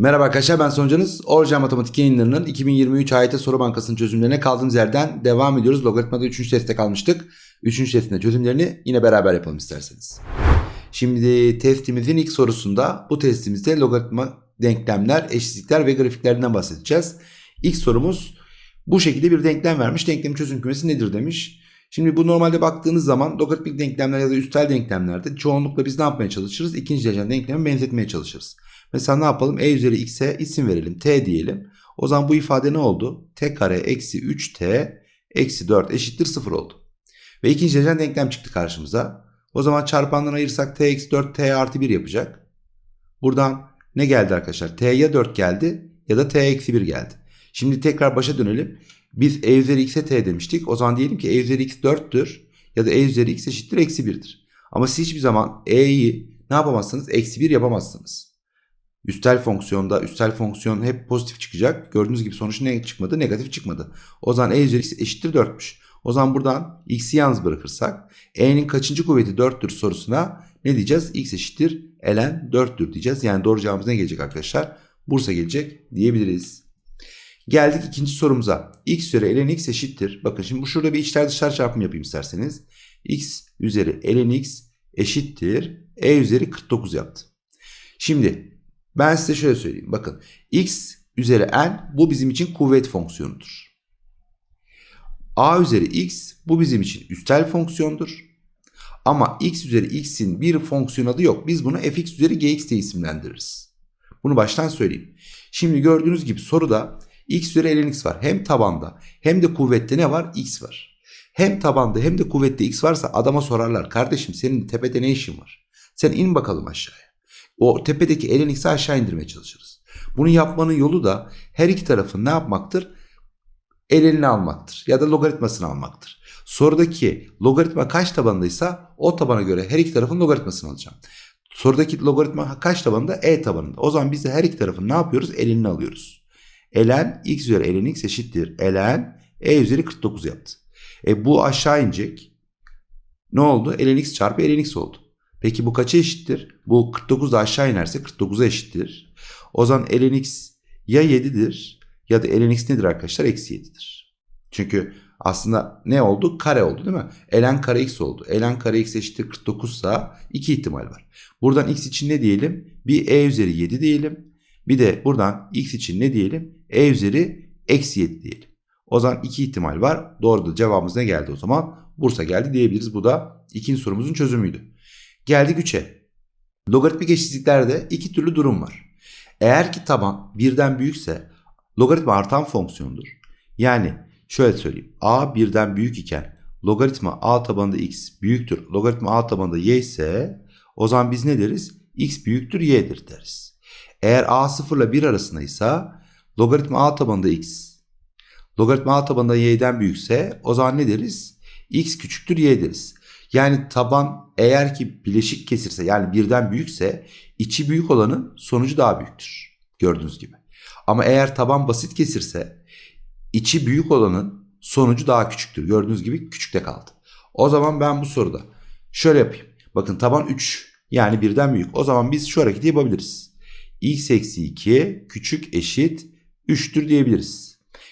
Merhaba arkadaşlar ben Soncanız. Orca Matematik yayınlarının 2023 AYT Soru Bankası'nın çözümlerine kaldığımız yerden devam ediyoruz. Logaritmada 3. testte kalmıştık. 3. testin çözümlerini yine beraber yapalım isterseniz. Şimdi testimizin ilk sorusunda bu testimizde logaritma denklemler, eşitlikler ve grafiklerinden bahsedeceğiz. İlk sorumuz bu şekilde bir denklem vermiş. Denklemin çözüm kümesi nedir demiş. Şimdi bu normalde baktığınız zaman logaritmik denklemler ya da üstel denklemlerde çoğunlukla biz ne yapmaya çalışırız? İkinci derecen denklemi benzetmeye çalışırız. Mesela ne yapalım? E üzeri x'e isim verelim. T diyelim. O zaman bu ifade ne oldu? T kare eksi 3T eksi 4 eşittir 0 oldu. Ve ikinci derecen denklem çıktı karşımıza. O zaman çarpandan ayırsak T eksi 4 T artı 1 yapacak. Buradan ne geldi arkadaşlar? T ya 4 geldi ya da T eksi 1 geldi. Şimdi tekrar başa dönelim. Biz E üzeri x'e T demiştik. O zaman diyelim ki E üzeri x 4'tür ya da E üzeri x eşittir eksi 1'dir. Ama siz hiçbir zaman E'yi ne yapamazsınız? Eksi 1 yapamazsınız. Üstel fonksiyonda üstel fonksiyon hep pozitif çıkacak. Gördüğünüz gibi sonuç ne çıkmadı? Negatif çıkmadı. O zaman e üzeri x eşittir 4'müş. O zaman buradan x'i yalnız bırakırsak e'nin kaçıncı kuvveti 4'tür sorusuna ne diyeceğiz? x eşittir ln 4'tür diyeceğiz. Yani doğru cevabımız ne gelecek arkadaşlar? Bursa gelecek diyebiliriz. Geldik ikinci sorumuza. x üzeri ln x eşittir. Bakın şimdi bu şurada bir içler dışlar çarpımı yapayım isterseniz. x üzeri ln x eşittir. e üzeri 49 yaptı. Şimdi ben size şöyle söyleyeyim. Bakın x üzeri n bu bizim için kuvvet fonksiyonudur. a üzeri x bu bizim için üstel fonksiyondur. Ama x üzeri x'in bir fonksiyon adı yok. Biz bunu fx üzeri gx diye isimlendiririz. Bunu baştan söyleyeyim. Şimdi gördüğünüz gibi soruda x üzeri ln x var. Hem tabanda hem de kuvvette ne var? x var. Hem tabanda hem de kuvvette x varsa adama sorarlar. Kardeşim senin tepede ne işin var? Sen in bakalım aşağıya. O tepedeki ln x'i aşağı indirmeye çalışırız. Bunu yapmanın yolu da her iki tarafın ne yapmaktır? ln'ini almaktır ya da logaritmasını almaktır. Sorudaki logaritma kaç tabanındaysa o tabana göre her iki tarafın logaritmasını alacağım. Sorudaki logaritma kaç tabanında? E tabanında. O zaman biz de her iki tarafın ne yapıyoruz? Ln'ini alıyoruz. ln x üzeri ln x eşittir. ln e üzeri 49 yaptı. E bu aşağı inecek. Ne oldu? ln x çarpı ln x oldu. Peki bu kaça eşittir? Bu 49 da aşağı inerse 49'a eşittir. O zaman ln x ya 7'dir ya da ln x nedir arkadaşlar? Eksi 7'dir. Çünkü aslında ne oldu? Kare oldu değil mi? ln kare x oldu. ln kare x eşittir 49 ise iki ihtimal var. Buradan x için ne diyelim? Bir e üzeri 7 diyelim. Bir de buradan x için ne diyelim? e üzeri eksi 7 diyelim. O zaman iki ihtimal var. Doğru da cevabımız ne geldi o zaman? Bursa geldi diyebiliriz. Bu da ikinci sorumuzun çözümüydü. Geldik 3'e. Logaritmik eşitliklerde iki türlü durum var. Eğer ki taban birden büyükse logaritma artan fonksiyondur. Yani şöyle söyleyeyim. a birden büyük iken logaritma a tabanında x büyüktür. Logaritma a tabanında y ise o zaman biz ne deriz? x büyüktür y'dir deriz. Eğer a 0 ile 1 arasındaysa logaritma a tabanında x logaritma a tabanında y'den büyükse o zaman ne deriz? x küçüktür y deriz. Yani taban eğer ki bileşik kesirse yani birden büyükse içi büyük olanın sonucu daha büyüktür. Gördüğünüz gibi. Ama eğer taban basit kesirse içi büyük olanın sonucu daha küçüktür. Gördüğünüz gibi küçükte kaldı. O zaman ben bu soruda şöyle yapayım. Bakın taban 3 yani birden büyük. O zaman biz şu hareketi yapabiliriz. x eksi 2 küçük eşit 3'tür diyebiliriz.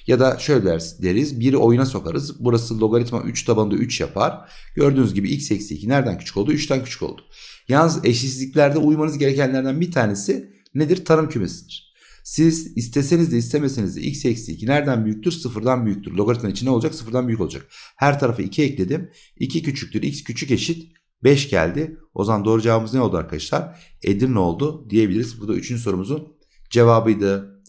Ya da şöyle deriz. Biri oyuna sokarız. Burası logaritma 3 tabanında 3 yapar. Gördüğünüz gibi x eksi 2 nereden küçük oldu? 3'ten küçük oldu. Yalnız eşitsizliklerde uymanız gerekenlerden bir tanesi nedir? Tanım kümesidir. Siz isteseniz de istemeseniz de x eksi 2 nereden büyüktür? Sıfırdan büyüktür. Logaritmanın içine olacak? Sıfırdan büyük olacak. Her tarafa 2 ekledim. 2 küçüktür. x küçük eşit 5 geldi. O zaman doğru cevabımız ne oldu arkadaşlar? Edirne oldu diyebiliriz. Bu da 3. sorumuzun cevabıydı.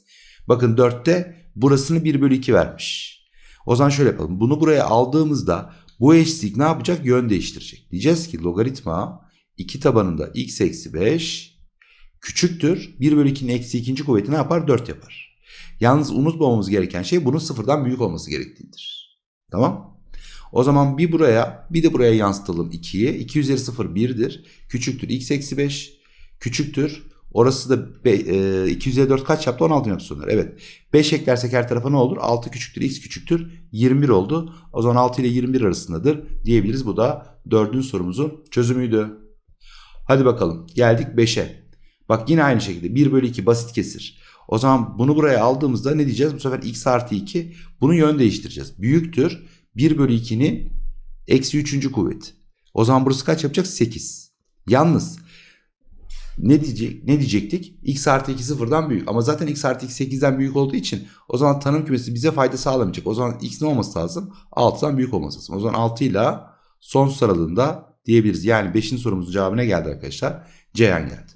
Bakın 4'te burasını 1 bölü 2 vermiş. O zaman şöyle yapalım. Bunu buraya aldığımızda bu eşitlik ne yapacak? Yön değiştirecek. Diyeceğiz ki logaritma 2 tabanında x eksi 5 küçüktür. 1 bölü 2'nin eksi ikinci kuvveti ne yapar? 4 yapar. Yalnız unutmamamız gereken şey bunun sıfırdan büyük olması gerektiğidir. Tamam? O zaman bir buraya bir de buraya yansıtalım 2'yi. 2 üzeri 0 1'dir. Küçüktür x eksi 5. Küçüktür. Orası da be, e, 2 üzeri 4 kaç yaptı? 16 yaptı sonlar. Evet. 5 eklersek her tarafa ne olur? 6 küçüktür x küçüktür. 21 oldu. O zaman 6 ile 21 arasındadır diyebiliriz. Bu da dördüncü sorumuzun çözümüydü. Hadi bakalım geldik 5'e. Bak yine aynı şekilde 1 bölü 2 basit kesir. O zaman bunu buraya aldığımızda ne diyeceğiz? Bu sefer x artı 2 bunun yön değiştireceğiz. Büyüktür 1 bölü 2'nin eksi 3. kuvveti. O zaman burası kaç yapacak? 8. Yalnız ne diyecek ne diyecektik? X artı 2 sıfırdan büyük. Ama zaten x artı 2 8'den büyük olduğu için o zaman tanım kümesi bize fayda sağlamayacak. O zaman x ne olması lazım? 6'dan büyük olması lazım. O zaman 6 ile son sıralığında diyebiliriz. Yani 5. sorumuzun cevabı ne geldi arkadaşlar? Ceyhan geldi.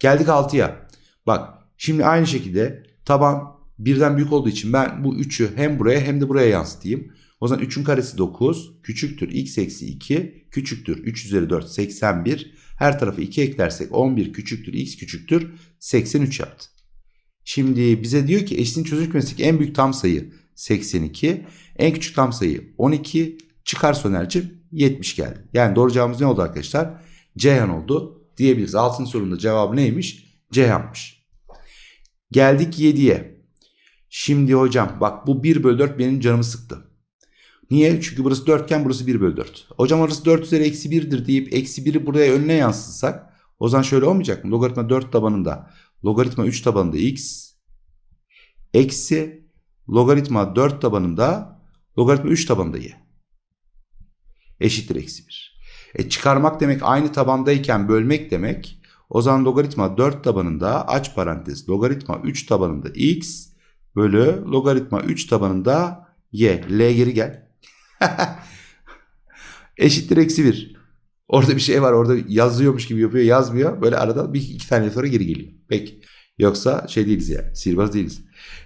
Geldik 6'ya. Bak şimdi aynı şekilde taban birden büyük olduğu için ben bu 3'ü hem buraya hem de buraya yansıtayım. O zaman 3'ün karesi 9 küçüktür x eksi 2 küçüktür 3 üzeri 4 81. Her tarafı 2 eklersek 11 küçüktür x küçüktür 83 yaptı. Şimdi bize diyor ki eşitliğin çözüm kümesindeki en büyük tam sayı 82. En küçük tam sayı 12. Çıkar Soner'cim 70 geldi. Yani doğru cevabımız ne oldu arkadaşlar? Ceyhan oldu diyebiliriz. Altın sorunun da cevabı neymiş? Ceyhan'mış. Geldik 7'ye. Şimdi hocam bak bu 1 bölü 4 benim canımı sıktı. Niye? Çünkü burası dörtgen burası 1 bölü 4. Hocam orası 4 üzeri eksi 1'dir deyip eksi 1'i buraya önüne yansıtsak o zaman şöyle olmayacak mı? Logaritma 4 tabanında logaritma 3 tabanında x eksi logaritma 4 tabanında logaritma 3 tabanında y eşittir eksi 1. E çıkarmak demek aynı tabandayken bölmek demek. O zaman logaritma 4 tabanında aç parantez logaritma 3 tabanında x bölü logaritma 3 tabanında y. L geri gel. Eşittir eksi 1. Orada bir şey var orada yazıyormuş gibi yapıyor yazmıyor. Böyle arada bir iki tane sonra geri geliyor. Peki. Yoksa şey değiliz ya sihirbaz değiliz.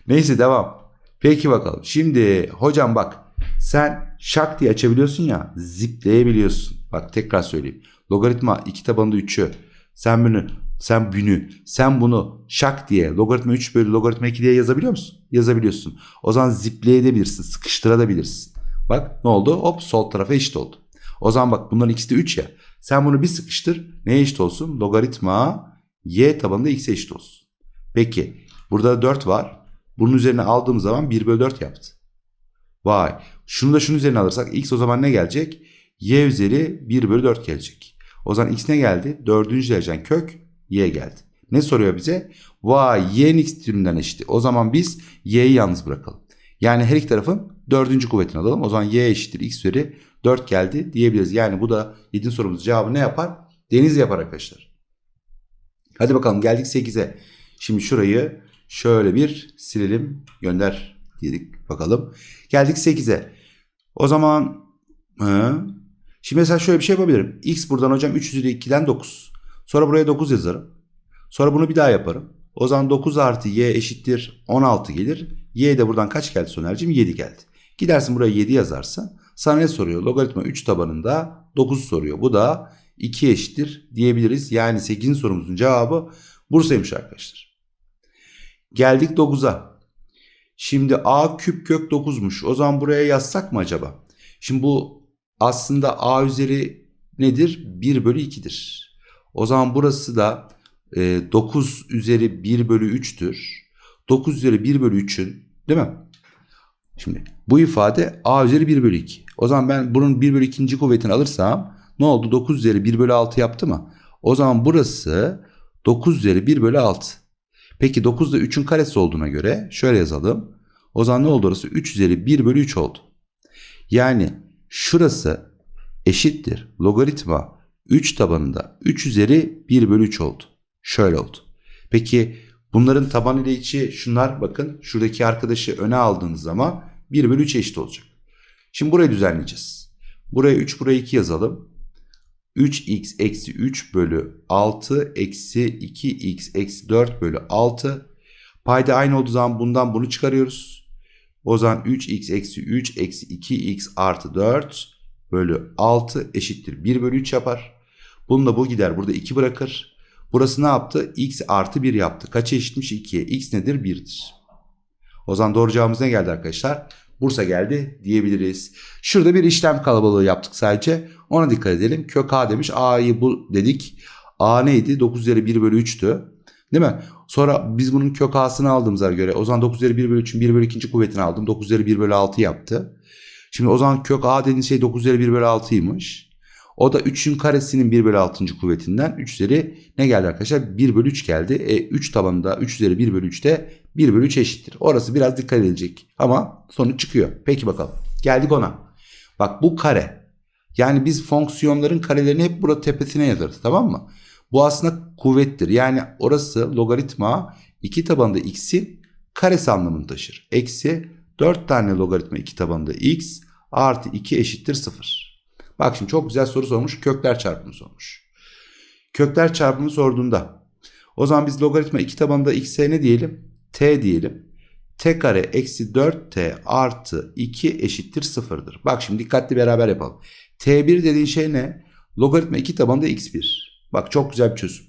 Neyse devam. Peki bakalım. Şimdi hocam bak sen şak diye açabiliyorsun ya zipleyebiliyorsun. Bak tekrar söyleyeyim. Logaritma 2 tabanında 3'ü sen bunu sen bunu sen bunu şak diye logaritma 3 bölü logaritma 2 diye yazabiliyor musun? Yazabiliyorsun. O zaman zipleyebilirsin sıkıştırabilirsin. Bak ne oldu? Hop sol tarafa eşit oldu. O zaman bak bunların ikisi de 3 ya. Sen bunu bir sıkıştır. Neye eşit olsun? Logaritma y tabanında x'e eşit olsun. Peki burada 4 var. Bunun üzerine aldığım zaman 1 bölü 4 yaptı. Vay. Şunu da şunun üzerine alırsak x o zaman ne gelecek? y üzeri 1 bölü 4 gelecek. O zaman x ne geldi? Dördüncü derecen kök y geldi. Ne soruyor bize? Vay y'nin x türünden eşit. O zaman biz y'yi yalnız bırakalım. Yani her iki tarafın dördüncü kuvvetini alalım. O zaman y eşittir x üzeri 4 geldi diyebiliriz. Yani bu da 7. sorumuz cevabı ne yapar? Deniz yapar arkadaşlar. Hadi bakalım geldik 8'e. Şimdi şurayı şöyle bir silelim gönder dedik bakalım. Geldik 8'e. O zaman hı, şimdi mesela şöyle bir şey yapabilirim. X buradan hocam 3 üzeri 2'den 9. Sonra buraya 9 yazarım. Sonra bunu bir daha yaparım. O zaman 9 artı y eşittir 16 gelir. Y de buradan kaç geldi Soner'cim? 7 geldi. Gidersin buraya 7 yazarsın. Sana ne soruyor? Logaritma 3 tabanında 9 soruyor. Bu da 2 eşittir diyebiliriz. Yani 8. sorumuzun cevabı Bursa'ymış arkadaşlar. Geldik 9'a. Şimdi a küp kök 9'muş. O zaman buraya yazsak mı acaba? Şimdi bu aslında a üzeri nedir? 1 bölü 2'dir. O zaman burası da e, 9 üzeri 1 bölü 3'tür. 9 üzeri 1 bölü 3'ün değil mi? Şimdi bu ifade a üzeri 1 bölü 2. O zaman ben bunun 1 bölü 2. kuvvetini alırsam ne oldu? 9 üzeri 1 bölü 6 yaptı mı? O zaman burası 9 üzeri 1 bölü 6. Peki 9 da 3'ün karesi olduğuna göre şöyle yazalım. O zaman ne oldu orası? 3 üzeri 1 bölü 3 oldu. Yani şurası eşittir logaritma 3 tabanında 3 üzeri 1 bölü 3 oldu. Şöyle oldu. Peki bunların taban ile içi şunlar bakın şuradaki arkadaşı öne aldığınız zaman 1 bölü 3 eşit olacak. Şimdi burayı düzenleyeceğiz. Buraya 3 buraya 2 yazalım. 3x eksi 3 bölü 6 eksi 2x eksi 4 bölü 6. Payda aynı olduğu zaman bundan bunu çıkarıyoruz. O zaman 3x eksi 3 eksi 2x artı 4 bölü 6 eşittir 1 bölü 3 yapar. Bununla bu gider burada 2 bırakır. Burası ne yaptı? x artı 1 yaptı. Kaça eşitmiş 2'ye? x nedir? 1'dir. O zaman doğru cevabımız ne geldi arkadaşlar? Bursa geldi diyebiliriz. Şurada bir işlem kalabalığı yaptık sadece. Ona dikkat edelim. Kök a demiş. a'yı bu dedik. a neydi? 9 üzeri 1 bölü 3'tü. Değil mi? Sonra biz bunun kök a'sını aldığımıza göre o zaman 9 üzeri 1 bölü 3'ün 1 bölü 2. kuvvetini aldım. 9 üzeri 1 bölü 6 yaptı. Şimdi o zaman kök a dediğin şey 9 üzeri 1 bölü 6'ymış. O da 3'ün karesinin 1 bölü 6. kuvvetinden 3 üzeri ne geldi arkadaşlar? 1 bölü 3 geldi. E 3 tabanında 3 üzeri 1 bölü 3'te 1 bölü 3 eşittir. Orası biraz dikkat edilecek ama sonuç çıkıyor. Peki bakalım. Geldik ona. Bak bu kare. Yani biz fonksiyonların karelerini hep burada tepesine yazarız tamam mı? Bu aslında kuvvettir. Yani orası logaritma 2 tabanında x'in karesi anlamını taşır. Eksi 4 tane logaritma 2 tabanında x artı 2 eşittir 0. Bak şimdi çok güzel soru sormuş. Kökler çarpımı sormuş. Kökler çarpımı sorduğunda o zaman biz logaritma 2 tabanında x'e ne diyelim? t diyelim. t kare eksi 4t artı 2 eşittir 0'dır. Bak şimdi dikkatli beraber yapalım. t1 dediğin şey ne? Logaritma 2 tabanında x1. Bak çok güzel bir çözüm.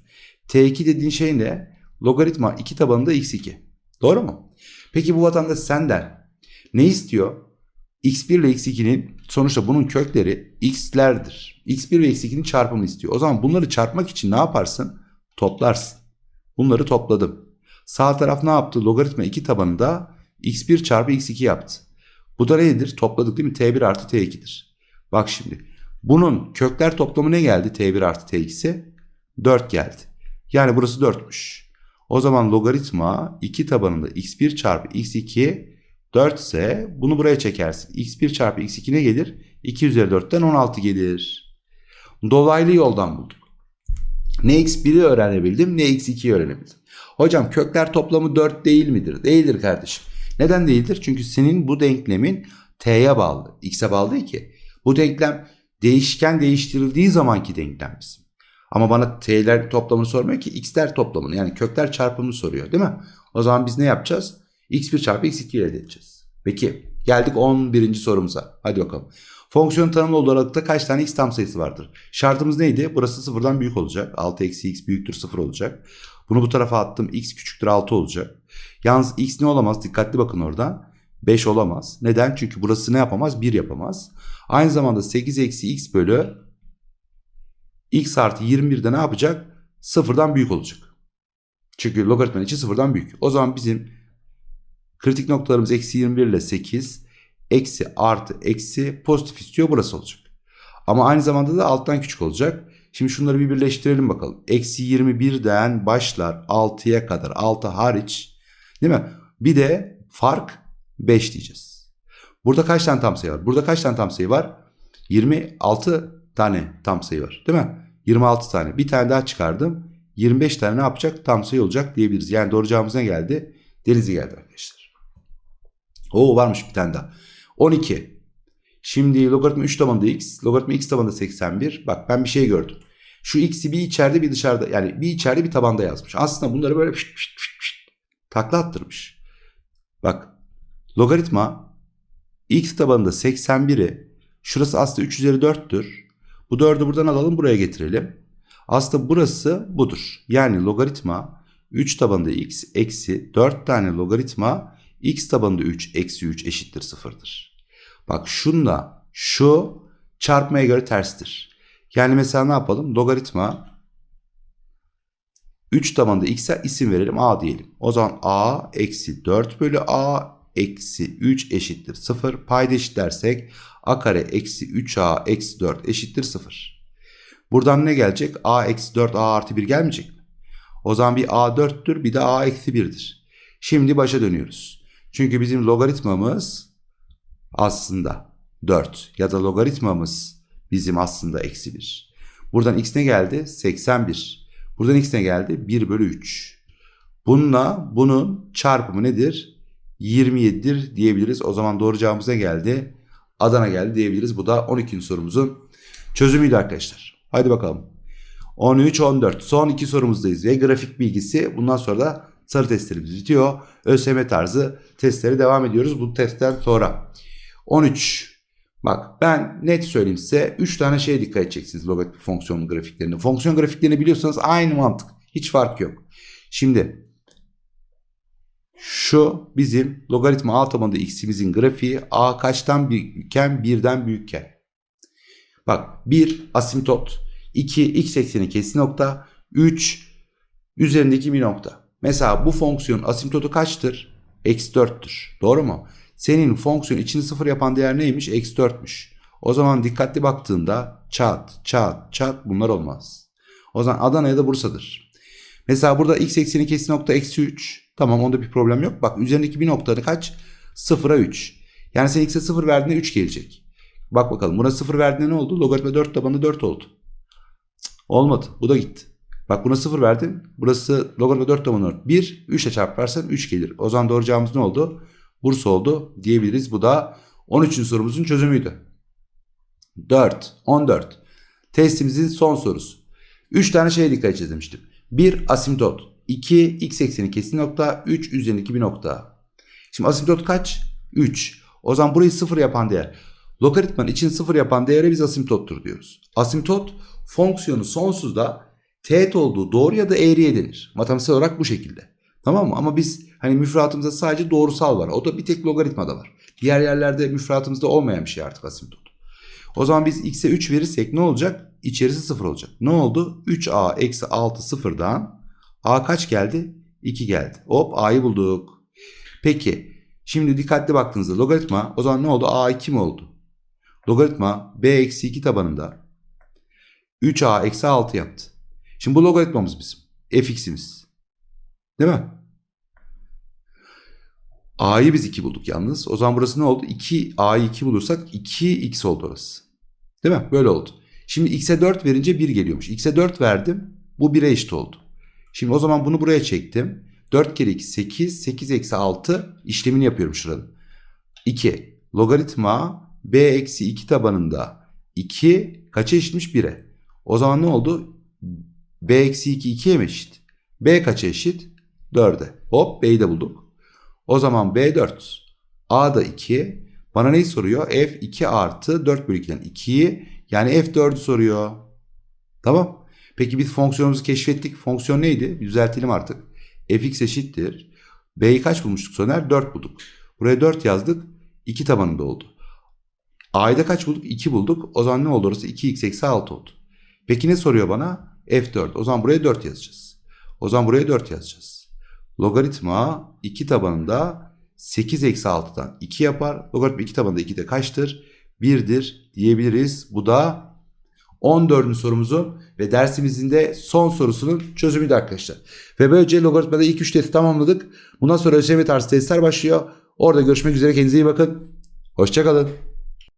t2 dediğin şey ne? Logaritma 2 tabanında x2. Doğru mu? Peki bu vatandaş senden ne istiyor? X1 ile x2'nin sonuçta bunun kökleri x'lerdir. x1 ve x2'nin çarpımını istiyor. O zaman bunları çarpmak için ne yaparsın? Toplarsın. Bunları topladım. Sağ taraf ne yaptı? Logaritma 2 tabanında x1 çarpı x2 yaptı. Bu da nedir? Topladık değil mi? t1 artı t2'dir. Bak şimdi. Bunun kökler toplamı ne geldi? t1 artı t2'si 4 geldi. Yani burası 4'müş. O zaman logaritma 2 tabanında x1 çarpı x2 4 ise bunu buraya çekersin. x1 çarpı x2 ne gelir? 2 üzeri 4'ten 16 gelir. Dolaylı yoldan bulduk. Ne x1'i öğrenebildim ne x2'yi öğrenebildim. Hocam kökler toplamı 4 değil midir? Değildir kardeşim. Neden değildir? Çünkü senin bu denklemin t'ye bağlı. x'e bağlı değil ki. Bu denklem değişken değiştirildiği zamanki denklem bizim. Ama bana t'ler toplamını sormuyor ki x'ler toplamını yani kökler çarpımını soruyor değil mi? O zaman biz ne yapacağız? X1 çarpı x2 elde edeceğiz. Peki geldik 11. sorumuza. Hadi bakalım. Fonksiyon tanımlı olduğu aralıkta kaç tane x tam sayısı vardır? Şartımız neydi? Burası sıfırdan büyük olacak. 6 eksi x büyüktür 0 olacak. Bunu bu tarafa attım. x küçüktür 6 olacak. Yalnız x ne olamaz? Dikkatli bakın orada. 5 olamaz. Neden? Çünkü burası ne yapamaz? 1 yapamaz. Aynı zamanda 8 eksi x bölü x artı 21'de ne yapacak? Sıfırdan büyük olacak. Çünkü logaritmanın içi sıfırdan büyük. O zaman bizim kritik noktalarımız eksi 21 ile 8 eksi artı eksi pozitif istiyor burası olacak. Ama aynı zamanda da alttan küçük olacak. Şimdi şunları bir birleştirelim bakalım. Eksi 21'den başlar 6'ya kadar 6 hariç değil mi? Bir de fark 5 diyeceğiz. Burada kaç tane tam sayı var? Burada kaç tane tam sayı var? 26 tane tam sayı var değil mi? 26 tane. Bir tane daha çıkardım. 25 tane ne yapacak? Tam sayı olacak diyebiliriz. Yani doğru cevabımız ne geldi? Denizi geldi arkadaşlar. Oo varmış bir tane daha. 12. Şimdi logaritma 3 tabanında x, logaritma x tabanında 81. Bak ben bir şey gördüm. Şu x'i bir içeride bir dışarıda yani bir içeride bir tabanda yazmış. Aslında bunları böyle pişt pişt pişt pişt takla attırmış. Bak logaritma x tabanında 81'i şurası aslında 3 üzeri 4'tür. Bu 4'ü buradan alalım buraya getirelim. Aslında burası budur. Yani logaritma 3 tabanında x eksi 4 tane logaritma x tabanında 3 eksi 3 eşittir sıfırdır. Bak şunla şu çarpmaya göre terstir. Yani mesela ne yapalım? Logaritma 3 tabanında x'e isim verelim a diyelim. O zaman a eksi 4 bölü a eksi 3 eşittir 0. Payda eşitlersek a kare eksi 3a eksi 4 eşittir 0. Buradan ne gelecek? a eksi 4 a artı 1 gelmeyecek mi? O zaman bir a 4'tür bir de a eksi 1'dir. Şimdi başa dönüyoruz. Çünkü bizim logaritmamız aslında 4 ya da logaritmamız bizim aslında eksi 1. Buradan x ne geldi? 81. Buradan x ne geldi? 1 bölü 3. Bununla bunun çarpımı nedir? 27'dir diyebiliriz. O zaman doğru cevabımız ne geldi? Adana geldi diyebiliriz. Bu da 12. sorumuzun çözümüydü arkadaşlar. Haydi bakalım. 13-14 son iki sorumuzdayız ve grafik bilgisi bundan sonra da sarı testlerimiz bitiyor. ÖSYM tarzı testleri devam ediyoruz bu testten sonra. 13 Bak ben net söyleyeyim size 3 tane şeye dikkat edeceksiniz logaritma fonksiyon grafiklerinde. Fonksiyon grafiklerini biliyorsanız aynı mantık. Hiç fark yok. Şimdi şu bizim logaritma a tabanında x'imizin grafiği a kaçtan büyükken birden büyükken. Bak 1 asimtot 2 x ekseni kesin nokta 3 üzerindeki bir nokta. Mesela bu fonksiyon asimtotu kaçtır? Eksi 4'tür. Doğru mu? Senin fonksiyon içini sıfır yapan değer neymiş? Eksi 4'müş. O zaman dikkatli baktığında çat çat çat bunlar olmaz. O zaman Adana ya da Bursa'dır. Mesela burada x ekseni kesin nokta eksi 3. Tamam onda bir problem yok. Bak üzerindeki bir noktanı kaç? 0'a 3. Yani sen x'e 0 verdiğinde 3 gelecek. Bak bakalım buna 0 verdiğinde ne oldu? Logaritma 4 tabanı 4 oldu. Olmadı. Bu da gitti. Bak buna 0 verdin. Burası logaritma 4 tabanı 4. 1, 3 ile çarparsan 3 gelir. O zaman doğru cevabımız ne oldu? Bursa oldu diyebiliriz. Bu da 13. sorumuzun çözümüydü. 4, 14. Testimizin son sorusu. 3 tane şeye dikkat edeceğiz demiştim. 1 asimtot. 2 x ekseni kesin nokta. 3 üzerindeki bir nokta. Şimdi asimtot kaç? 3. O zaman burayı 0 yapan değer. Logaritmanın için 0 yapan değere biz asimtottur diyoruz. Asimtot fonksiyonu sonsuzda teğet olduğu doğru ya da eğriye denir. Matematiksel olarak bu şekilde. Tamam mı? Ama biz hani müfredatımızda sadece doğrusal var. O da bir tek logaritmada var. Diğer yerlerde müfredatımızda olmayan bir şey artık asimtot. O zaman biz x'e 3 verirsek ne olacak? İçerisi 0 olacak. Ne oldu? 3a eksi 6 sıfırdan a kaç geldi? 2 geldi. Hop a'yı bulduk. Peki şimdi dikkatli baktığınızda logaritma o zaman ne oldu? a 2 mi oldu? Logaritma b eksi 2 tabanında 3a eksi 6 yaptı. Şimdi bu logaritmamız bizim. fx'imiz. Değil mi? A'yı biz 2 bulduk yalnız. O zaman burası ne oldu? 2 A'yı 2 bulursak 2x oldu orası. Değil mi? Böyle oldu. Şimdi x'e 4 verince 1 geliyormuş. x'e 4 verdim. Bu 1'e eşit oldu. Şimdi o zaman bunu buraya çektim. 4 kere 2 8. 8 eksi 6 işlemini yapıyorum şuranın. 2. Logaritma b eksi 2 tabanında 2 kaça eşitmiş 1'e. O zaman ne oldu? B eksi 2 2'ye mi eşit? b kaça eşit? 4'e. Hop b'yi de bulduk. O zaman B4. A da 2. Bana neyi soruyor? F2 artı 4 bölü 2'den 2'yi yani F4'ü soruyor. Tamam. Peki biz fonksiyonumuzu keşfettik. Fonksiyon neydi? Düzeltelim artık. Fx eşittir. B'yi kaç bulmuştuk Soner? 4 bulduk. Buraya 4 yazdık. 2 tabanında oldu. A'yı da kaç bulduk? 2 bulduk. O zaman ne oldu orası? 2x eksi 6 oldu. Peki ne soruyor bana? F4. O zaman buraya 4 yazacağız. O zaman buraya 4 yazacağız. Logaritma 2 tabanında 8 eksi 6'dan 2 yapar. Logaritma 2 tabanında 2 de kaçtır? 1'dir diyebiliriz. Bu da 14. sorumuzun ve dersimizin de son sorusunun çözümüydü arkadaşlar. Ve böylece logaritmada ilk 3 testi tamamladık. Bundan sonra ÖSYM tarzı testler başlıyor. Orada görüşmek üzere. Kendinize iyi bakın. Hoşçakalın.